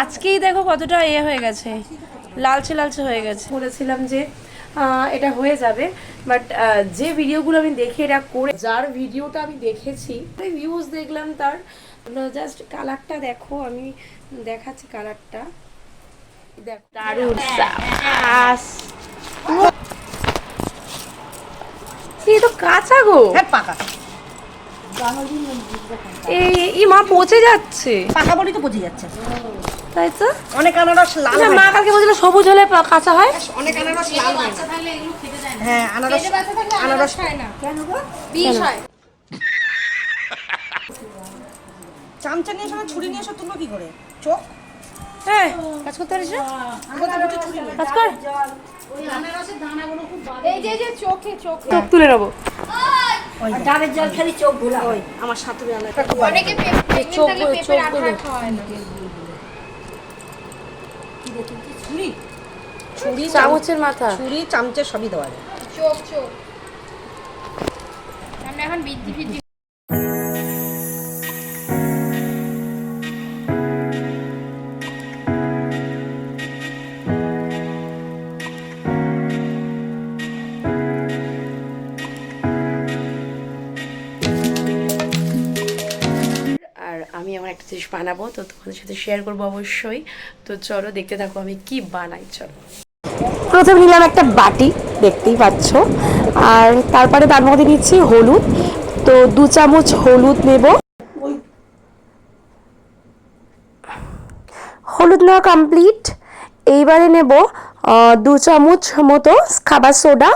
আজকেই দেখো কতটা এ হয়ে গেছে। লালচে লালচে হয়ে গেছে। বলেছিলাম যে এটা হয়ে যাবে। বাট যে ভিডিওগুলো আমি দেখে এটা করে যার ভিডিওটা আমি দেখেছি ভিউজ দেখলাম তার। জাস্ট কালারটা দেখো আমি দেখাচ্ছি কালারটা দেখো দারুণ এই তো কাঁচা গো। হ্যাঁ পাকা। এই ই মা পচে যাচ্ছে। পাকা বলি তো পচে যাচ্ছে। তাই তো? অনেক আনারস লাল হয়। মা কালকে বলছিল সবুজ হলে কাঁচা হয়? অনেক আনারস লাল হয়। না। হ্যাঁ আনারস আনারস চামচা নিয়ে এসো না ছুরি নিয়ে এসো তুলবো কি করে? চোখ? হ্যাঁ। কাজ করতে পারিস না? আগে তো দুটো ছুরি নিয়ে কাজ কর। এই যে যে চোখে চোখ। চোখ তুলে নেব। ডাবের জল খেলি চোখ ভুলা হয়। আমার সাথে অনেকে চোখ চোখ ছুরি? ছুরি চামচের মাথা। ছুরি চামচে সবই দেওয়া যায়। চোখ চোখ। আমরা এখন বৃদ্ধি বৃদ্ধি জিনিস বানাবো, তো তোমাদের সাথে শেয়ার করব অবশ্যই। তো চলো দেখতে থাকো আমি কি বানাই, চলো। প্রথমে নিলাম একটা বাটি, দেখতেই পাচ্ছ। আর তারপরে তার মধ্যে নিচ্ছি হলুদ। তো দু চামচ হলুদ নেব। হলুদ নেওয়া কমপ্লিট এইবারে নেব দু চামচ মতো খাবার সোডা।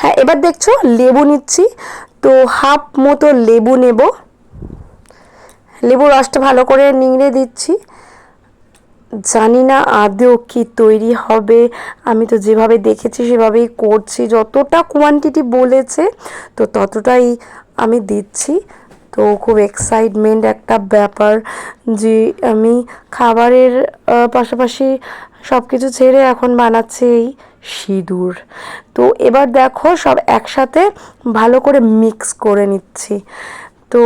হ্যাঁ এবার দেখছ, লেবু নিচ্ছি। তো হাফ মতো লেবু নেব। লেবু রসটা ভালো করে নিংড়ে দিচ্ছি। জানি না আদৌ কি তৈরি হবে। আমি তো যেভাবে দেখেছি সেভাবেই করছি। যতটা কোয়ান্টিটি বলেছে, তো ততটাই আমি দিচ্ছি। তো খুব এক্সাইটমেন্ট একটা ব্যাপার যে আমি খাবারের পাশাপাশি সব কিছু ছেড়ে এখন বানাচ্ছে এই সিঁদুর। তো এবার দেখো সব একসাথে ভালো করে মিক্স করে নিচ্ছি। তো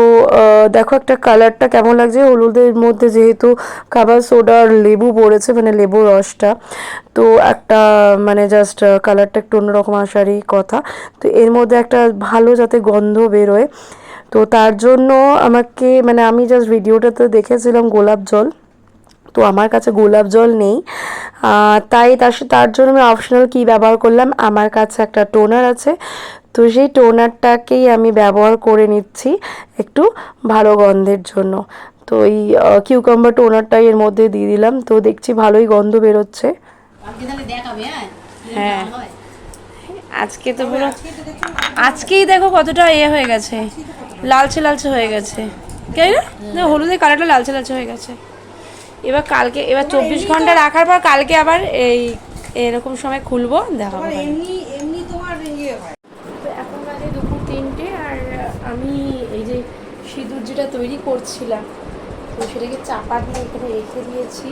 দেখো একটা কালারটা কেমন লাগছে? হলুদের মধ্যে যেহেতু খাবার সোডা আর লেবু পড়েছে মানে লেবু রসটা, তো একটা মানে জাস্ট কালারটা একটু অন্যরকম আসারই কথা। তো এর মধ্যে একটা ভালো যাতে গন্ধ বেরোয়। তো তার জন্য আমাকে মানে আমি জাস্ট ভিডিওটাতে দেখেছিলাম গোলাপ জল। তো আমার কাছে গোলাপ জল নেই। তাই তার সা- তার জন্য আমি অপশনাল কি ব্যবহার করলাম। আমার কাছে একটা টোনার আছে। তো সেই টোনারটাকেই আমি ব্যবহার করে নিচ্ছি একটু ভালো গন্ধের জন্য। তো এই কিউকাম্বার টোনারটাই এর মধ্যে দিয়ে দিলাম। তো দেখছি ভালোই গন্ধ বেরোচ্ছে। হ্যাঁ? আজকে তো পুরো আজকেই দেখো কতটা এ হয়ে গেছে। লালচে লালচে হয়ে গেছে। তাই না হলুদের কালারটা লালচে লালচে হয়ে গেছে। এবার কালকে এবার চব্বিশ ঘণ্টা রাখার পর কালকে আবার এই এরকম সময় খুলবো দেখাবো এমনি এমনি তোমার ইয়ে হয়। তো এখন বাজে দুপুর তিনটে আর আমি এই যে সিঁদুর যেটা তৈরি করছিলাম তো সেটাকে চাপা দিয়ে এখানে রেখে দিয়েছি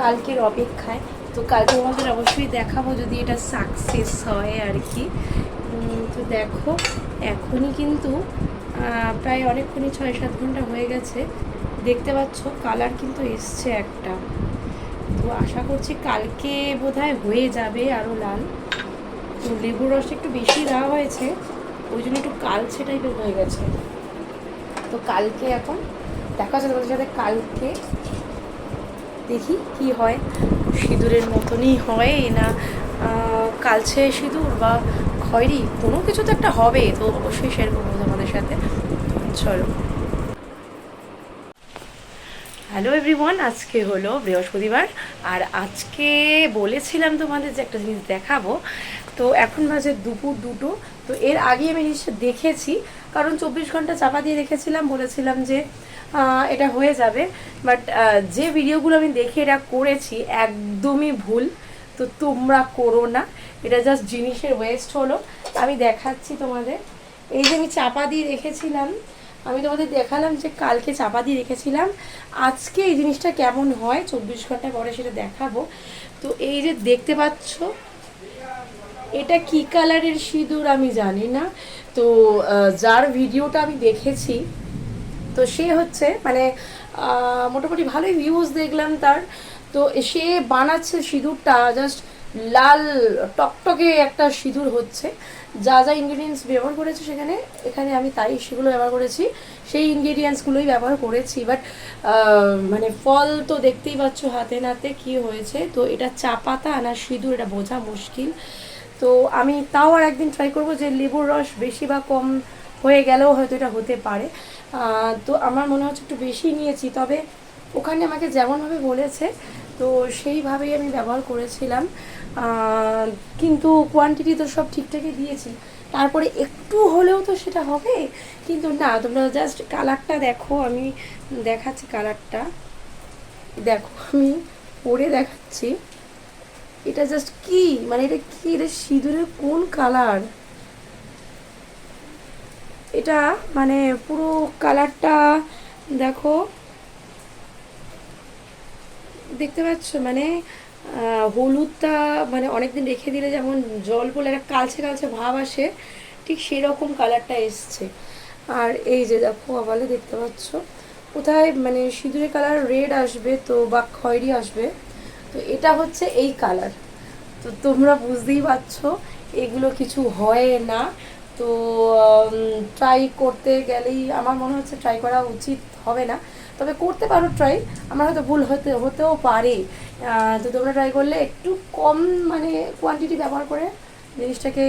কালকের অপেক্ষায়। তো কালকে তোমাদের অবশ্যই দেখাবো যদি এটা সাকসেস হয় আর কি। তো দেখো এখনই কিন্তু প্রায় অনেকক্ষণই ছয় সাত ঘণ্টা হয়ে গেছে। দেখতে পাচ্ছ কালার কিন্তু এসছে একটা। তো আশা করছি কালকে বোধহয় হয়ে যাবে আরও লাল। তো লেবুর রসটা একটু বেশি দেওয়া হয়েছে, ওই জন্য একটু কালছে টাইপের হয়ে গেছে। তো কালকে এখন দেখা যাচ্ছে তোমাদের সাথে কালকে দেখি কি হয়। সিঁদুরের মতনই হয় না কালছে সিঁদুর বা খয়েরি, কোনো কিছু তো একটা হবে, তো অবশ্যই শেয়ার করব তোমাদের সাথে। চলো। হ্যালো এভরিওয়ান আজকে হলো বৃহস্পতিবার। আর আজকে বলেছিলাম তোমাদের যে একটা জিনিস দেখাবো। তো এখন বাজে দুপুর দুটো। তো এর আগে আমি জিনিসটা দেখেছি, কারণ চব্বিশ ঘণ্টা চাপা দিয়ে রেখেছিলাম, বলেছিলাম যে এটা হয়ে যাবে। বাট যে ভিডিওগুলো আমি দেখে এটা করেছি, একদমই ভুল। তো তোমরা করো না। এটা জাস্ট জিনিসের ওয়েস্ট হলো। আমি দেখাচ্ছি তোমাদের। এই যে আমি চাপা দিয়ে রেখেছিলাম তোমাদের দেখালাম যে কালকে চাপা দিয়ে রেখেছিলাম। আজকে এই জিনিসটা কেমন হয়, চব্বিশ ঘণ্টা পরে সেটা দেখাবো। তো এই যে দেখতে পাচ্ছ, এটা কি কালারের সিঁদুর আমি জানি না। তো যার ভিডিওটা আমি দেখেছি, তো সে হচ্ছে মানে মোটামুটি ভালোই ভিউজ দেখলাম তার। তো সে বানাচ্ছে সিঁদুরটা জাস্ট লাল, টকটকে একটা সিঁদুর হচ্ছে। যা যা ইনগ্রিডিয়েন্টস ব্যবহার করেছে সেখানে, এখানে আমি তাই সেগুলো ব্যবহার করেছি। সেই ইনগ্রিডিয়েন্টসগুলোই ব্যবহার করেছি বাট মানে ফল তো দেখতেই পাচ্ছ হাতে নাতে কি হয়েছে। তো এটা চা পাতা না সিঁদুর, এটা বোঝা মুশকিল। তো আমি তাও আর একদিন ট্রাই করব যে লেবুর রস বেশি বা কম হয়ে গেলেও হয়তো এটা হতে পারে। তো আমার মনে হচ্ছে একটু বেশি নিয়েছি, তবে ওখানে আমাকে যেমনভাবে বলেছে, তো সেইভাবেই আমি ব্যবহার করেছিলাম। কিন্তু কোয়ান্টিটি তো সব ঠিকঠাকই দিয়েছি। তারপরে একটু হলেও তো সেটা হবে, কিন্তু না, তোমরা জাস্ট কালারটা দেখো, আমি দেখাচ্ছি কালারটা দেখো, আমি পরে দেখাচ্ছি। এটা জাস্ট কি? মানে এটা কি? এটা সিঁদুরের কোন কালার এটা মানে পুরো কালারটা দেখো। দেখতে পাচ্ছ? মানে হলুদটা মানে অনেকদিন রেখে দিলে যেমন জল পড়লে একটা কালচে কালচে ভাব আসে, ঠিক সেরকম কালারটা এসছে। আর এই যে দেখো, আবালে দেখতে পাচ্ছ। কোথায় মানে সিঁদুরের কালার রেড আসবে তো বা খয়েরি আসবে, তো এটা হচ্ছে এই কালার। তো তোমরা বুঝতেই পারছ, এগুলো কিছু হয় না। তো ট্রাই করতে গেলেই আমার মনে হচ্ছে ট্রাই করা উচিত হবে না। তবে করতে পারো ট্রাই আমার হয়তো ভুল হতে, হতেও পারে। তো তোমরা ট্রাই করলে একটু কম মানে কোয়ান্টিটি ব্যবহার করে জিনিসটাকে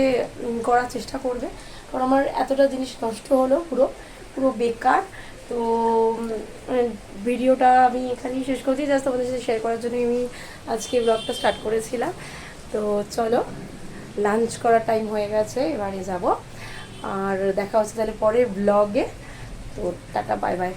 করার চেষ্টা করবে। কারণ আমার এতটা জিনিস নষ্ট হলো পুরো পুরো বেকার। তো ভিডিওটা আমি এখানেই শেষ করছি। জাস্ট তোমাদের সাথে শেয়ার করার জন্য আমি আজকে ব্লগটা স্টার্ট করেছিলাম। তো চলো লাঞ্চ করার টাইম হয়ে গেছে, এবারে যাব। আর দেখা হচ্ছে তাহলে পরে ব্লগে তো টাটা বাই বাই